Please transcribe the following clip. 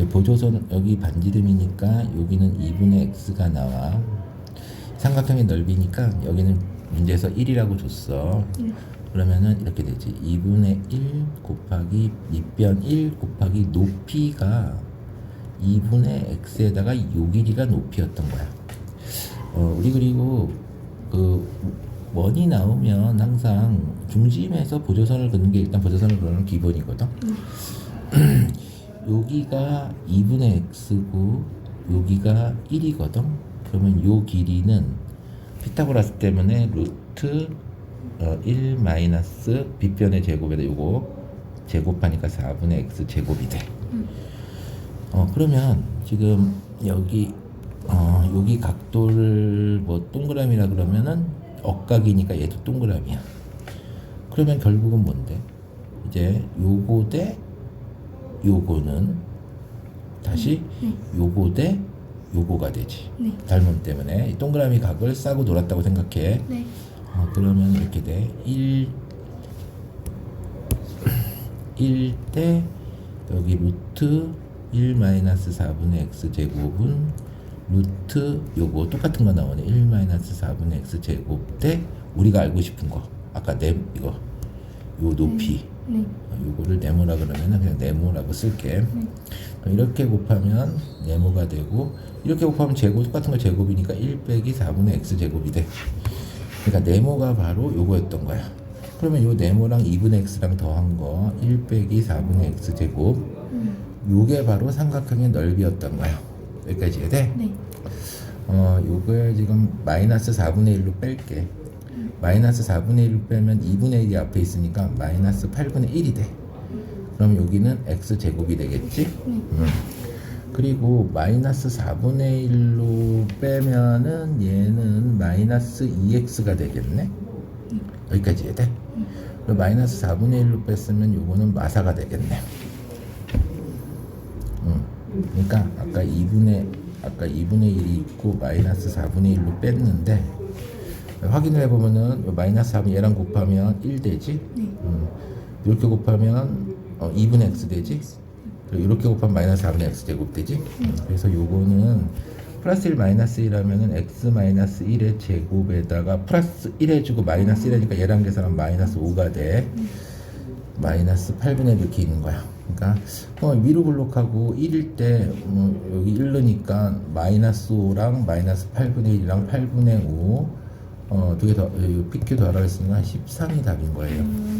이제 보조선 여기 반지름이니까 여기는 2분의 x가 나와. 삼각형의 넓이니까 여기는 문제에서 1이라고 줬어. 네. 그러면은 이렇게 되지. 2분의 1 곱하기 밑변 1 곱하기 높이가 2분의 x에다가 요 길이가 높이였던 거야. 어, 우리 그리고 그 원이 나오면 항상 중심에서 보조선을 긋는 게 일단 보조선을 그는 기본이거든. 여기가 2분의 x고 여기가 1이거든. 그러면 요 길이는 피타고라스 때문에 루트 어, 1 마이너스 빗변의 제곱에다 요거 제곱하니까 4분의 x 제곱이 돼. 어 그러면 지금 여기 어 여기 각도를 뭐 동그라미라 그러면은 억각이니까 얘도 동그라미야. 그러면 결국은 뭔데? 이제 요거 대 요거는 다시 네. 요거 대 요거가 되지. 네. 닮음 때문에 이 동그라미 각을 싸고 놀았다고 생각해. 네. 어, 그러면 이렇게 돼. 1 1대 여기 루트 1 마이너스 4분의 x 제곱은 루트 요거 똑같은 거 나오네. 1 마이너스 4분의 x 제곱 대 우리가 알고 싶은 거. 아까 네 이거 요 높이. 네. 어, 요거를 네모라 그러면은 그냥 네모라고 쓸게. 그럼 이렇게 곱하면 네모가 되고 이렇게 곱하면 제곱 똑같은 거 제곱이니까 1 빼기 4분의 x 제곱이 돼. 그러니까 네모가 바로 요거였던 거야. 그러면 요 네모랑 2분의 x랑 더한 거 1 빼기 4분의 x 제곱 음. 요게 바로 삼각형의 넓이였던 거야. 여기까지 이해돼? 네. 어, 요걸 지금 마이너스 4분의 1로 뺄게. 마이너스 4분의 1로 빼면 2분의 1이 앞에 있으니까 마이너스 8분의 1이 돼. 그럼 여기는 x 제곱이 되겠지? 네. 음. 그리고 마이너스 4분의 1로 빼면은 얘는 마이너스 2x가 되겠네? 여기까지 해야 돼? 그리고 마이너스 4분의 1로 뺐으면 요거는 마사가 되겠네. 음. 그러니까 아까 2분의 아까 2분의 1이 있고 마이너스 4분의 1로 뺐는데 확인을 해보면은 요 마이너스 4분 얘랑 곱하면 1 되지? 네. 음, 이렇게 곱하면 어, 2분의 x 되지? 그리고 이렇게 곱하면 마이너스 4분의 x 제곱 되지? 음, 그래서 요거는 플러스 1 마이너스 1하면은 x 마이너스 1의 제곱에다가 플러스 1 해주고 마이너스 1 하니까 얘랑 계산하면 마이너스 5가 돼. 마이너스 8분의 1 이렇게 있는 거야. 그러니까 어, 위로 블록하고 1일 때 뭐, 여기 1넣으니까 마이너스 5랑 마이너스 8분의 1이랑 8분의 5 어, 두개 더, PQ 더하라 했으니까 13이 답인 거예요. 음.